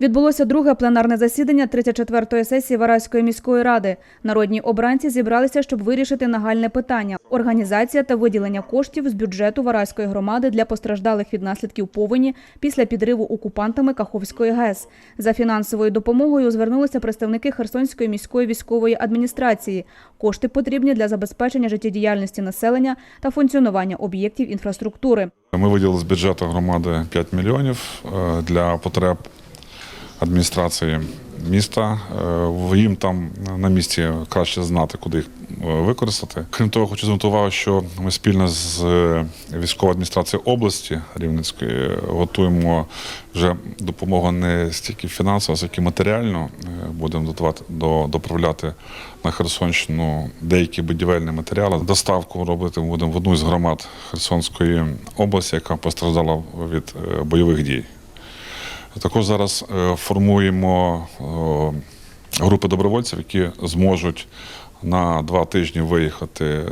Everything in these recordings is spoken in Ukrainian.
Відбулося друге пленарне засідання 34-ї сесії Вараської міської ради. Народні обранці зібралися, щоб вирішити нагальне питання – організація та виділення коштів з бюджету Вараської громади для постраждалих від наслідків повені після підриву окупантами Каховської ГЕС. За фінансовою допомогою звернулися представники Херсонської міської військової адміністрації. Кошти потрібні для забезпечення життєдіяльності населення та функціонування об'єктів інфраструктури. Ми виділили з бюджету громади 5 мільйонів е, для потреб адміністрації міста. Е, Їм там на місці краще знати, куди їх е, використати. Крім того, хочу звернути увагу, що ми спільно з е, військовою адміністрацією області Рівненської готуємо вже допомогу не стільки фінансово, скільки матеріально. Будемо дотувати до доправляти на Херсонщину деякі будівельні матеріали. Доставку робити будемо в одну з громад Херсонської області, яка постраждала від бойових дій. Також зараз е, формуємо е, групи добровольців, які зможуть на два тижні виїхати е,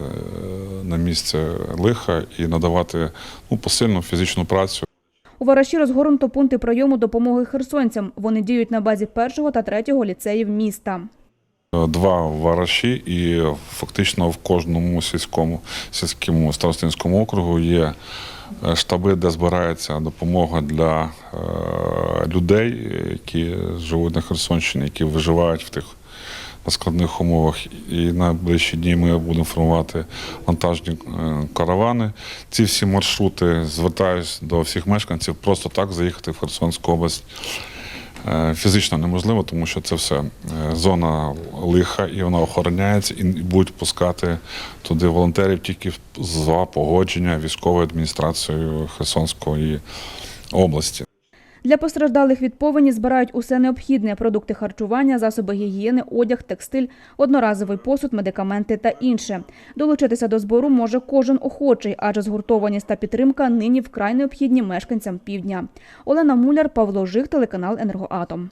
на місце лиха і надавати ну, посильну фізичну працю. У Вараші розгорнуто пункти прийому допомоги херсонцям. Вони діють на базі першого та третього ліцеїв міста. Два вараші, і фактично в кожному сільському сільському старостинському округу є штаби, де збирається допомога для е, людей, які живуть на Херсонщині, які виживають в тих складних умовах. І на ближчі дні ми будемо формувати вантажні е, каравани. Ці всі маршрути звертаюсь до всіх мешканців просто так заїхати в Херсонську область. Е, Фізично неможливо, тому що це все е, зона лиха, і вона охороняється, і будуть пускати туди волонтерів тільки за погодження військовою адміністрацією Херсонської області. Для постраждалих від повені збирають усе необхідне – продукти харчування, засоби гігієни, одяг, текстиль, одноразовий посуд, медикаменти та інше. Долучитися до збору може кожен охочий, адже згуртованість та підтримка нині вкрай необхідні мешканцям півдня. Олена Муляр, Павло Жих, телеканал «Енергоатом».